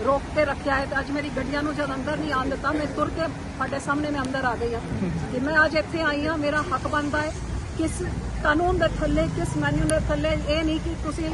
ਰੋਕ ਕੇ ਰੱਖਿਆ ਹੈ ਤੇ ਅੱਜ ਮੇਰੀ ਗੱਡੀਆਂ ਨੂੰ ਜਦ ਅੰਦਰ ਨਹੀਂ ਆਉਣ ਦਿੱਤਾ, ਮੈਂ ਤੁਰ ਕੇ ਤੁਹਾਡੇ ਸਾਹਮਣੇ ਮੈਂ ਅੰਦਰ ਆ ਗਈ ਹਾਂ। ਕਿ ਮੈਂ ਅੱਜ ਇੱਥੇ ਆਈ ਹਾਂ, ਮੇਰਾ ਹੱਕ ਬਣਦਾ ਹੈ। ਕਿਸ ਕਾਨੂੰਨ ਦੇ ਥੱਲੇ, ਕਿਸ ਮੈਨੂ ਦੇ ਥੱਲੇ, ਇਹ ਨਹੀਂ ਕਿ ਤੁਸੀਂ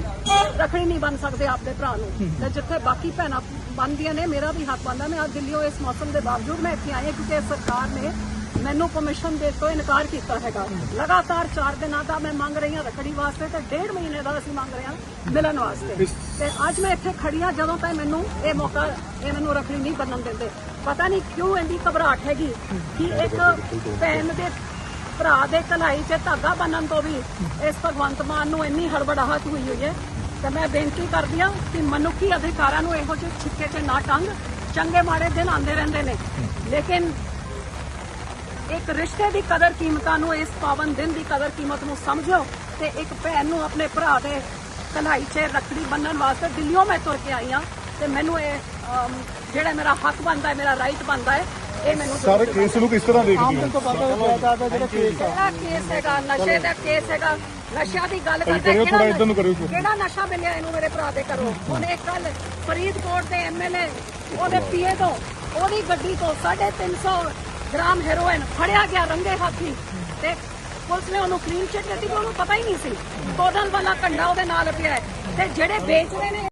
ਰੱਖੜੀ ਨਹੀਂ ਬਣ ਸਕਦੇ ਆਪਦੇ ਭਰਾ ਨੂੰ। ਤੇ ਜਿੱਥੇ ਬਾਕੀ ਭੈਣਾਂ ਬਣਦੀਆਂ ਨੇ, ਮੇਰਾ ਵੀ ਹੱਕ ਬਣਦਾ। ਮੈਂ ਅੱਜ ਦਿੱਲੀੋਂ ਇਸ ਮੌਸਮ ਦੇ ਬਾਵਜੂਦ ਮੈਂ ਇੱਥੇ ਆਈ ਹਾਂ, ਕਿਉਂਕਿ ਸਰਕਾਰ ਨੇ ਮੈਨੂੰ ਪਰਮਿਸ਼ਨ ਦੇ ਤੋਂ ਇਨਕਾਰ ਕੀਤਾ ਹੈਗਾ। ਲਗਾਤਾਰ 4 ਦਿਨਾਂ ਦਾ ਮੈਂ ਮੰਗ ਰਹੀ ਹਾਂ ਰੱਖੜੀ ਵਾਸਤੇ ਤੇ ਡੇਢ ਮਹੀਨੇ ਦਾ ਅਸੀਂ ਮੰਗ ਰਹੇ ਹਾਂ ਮਿਲਣ ਵਾਸਤੇ। ਤੇ ਅੱਜ ਮੈਂ ਇੱਥੇ ਖੜੀ ਹਾਂ, ਜਦੋਂ ਤੱਕ ਮੈਨੂੰ ਇਹ ਮੌਕਾ, ਇਹ ਮੈਨੂੰ ਰੱਖੜੀ ਨਹੀਂ ਬੰਨਣ ਦਿੰਦੇ। ਪਤਾ ਨਹੀਂ ਕਿਉਂ ਇੰਨੀ ਘਬਰਾਹਟ ਹੈਗੀ ਕਿ ਇੱਕ ਭੈਣ ਦੇ ਭਰਾ ਦੇ ਕਲਾਈ 'ਚ ਧਾਗਾ ਬੰਨਣ ਤੋਂ ਵੀ ਇਸ ਭਗਵੰਤ ਮਾਨ ਨੂੰ ਇੰਨੀ ਹੜਬੜਾਹਟ ਹੋਈ ਹੋਈ ਹੈ। ਤੇ ਮੈਂ ਬੇਨਤੀ ਕਰਦੀ ਹਾਂ ਕਿ ਮਨੁੱਖੀ ਅਧਿਕਾਰਾਂ ਨੂੰ ਇਹੋ ਜਿਹੇ ਛਿੱਕੇ 'ਚ ਨਾ ਟੰਗ। ਚੰਗੇ ਮਾੜੇ ਦਿਨ ਆਉਂਦੇ ਰਹਿੰਦੇ ਨੇ। ਲੇਕਿਨ ਇੱਕ ਰਿਸ਼ਤੇ ਦੀ ਕਦਰ ਕੀਮਤਾਂ ਨੂੰ ਇਸ ਪਾਵਨ ਦਿਨ ਦੀ ਕਦਰ ਕੀਮਤ ਨੂੰ ਸਮਝੋ ਤੇ ਇੱਕ ਭੈਣ ਨੂੰ ਆਪਣੇ ਭਰਾ ਦੇ ਕਲਾਈ 'ਚ ਰੱਖੜੀ ਬੰਨਣ ਵਾਸਤੇ ਦਿੱਲੀੋਂ ਮੈਂ ਤੁਰ ਕੇ ਆਈ ਹਾਂ ਤੇ ਮੈਨੂੰ ਇਹ ਜਿਹੜਾ ਮੇਰਾ ਹੱਕ ਬਣਦਾ ਹੈ ਮੇਰਾ ਰਾਈਟ ਬਣਦਾ ਹੈ ਇਹ ਮੈਨੂੰ ਸਾਰੇ ਕੇਸ ਨੂੰ ਕਿਸ ਤਰ੍ਹਾਂ ਦੇਖਦੇ ਹੋ ਆਮਦਨ ਤੋਂ ਵੱਧ ਜਾਇਦਾਦ ਦਾ ਜਿਹੜਾ ਕੇਸ ਆ। ਕਿਹੜਾ ਕੇਸ ਹੈਗਾ ਨਸ਼ੇ ਦਾ ਕੇਸ ਹੈਗਾ ਨਸ਼ਿਆਂ ਦੀ ਗੱਲ ਕਰਦੇ। ਕਿਹੜਾ ਨਸ਼ਾ ਮਿਲਿਆ ਇਹਨੂੰ ਮੇਰੇ ਭਰਾ ਦੇ ਕਰੋ ਉਹਨੇ ਕੱਲ ਫਰੀਦਕੋਟ ਦੇ ਐਮਐਲਏ ਉਹਦੇ ਪੀਏ ਤੋਂ ਉਹਦੀ ਗੱਡੀ ਤੋਂ 350 ਗ੍ਰਾਮ ਹੈਰੋਇਨ ਫੜਿਆ ਗਿਆ ਰੰਗੇ ਹੱਥੀ ਤੇ ਪੁਲਿਸ ਨੇ ਉਹਨੂੰ ਕਲੀਨ ਚਿੱਟ ਦਿੱਤੀ ਕਿ ਉਹਨੂੰ ਪਤਾ ਹੀ ਨਹੀਂ ਸੀ। ਕੋਦਲ ਵਾਲਾ ਕੰਡਾ ਉਹਦੇ ਨਾਲ ਪਿਆ ਹੈ ਤੇ ਜਿਹੜੇ ਵੇਚ ਰਹੇ ਨੇ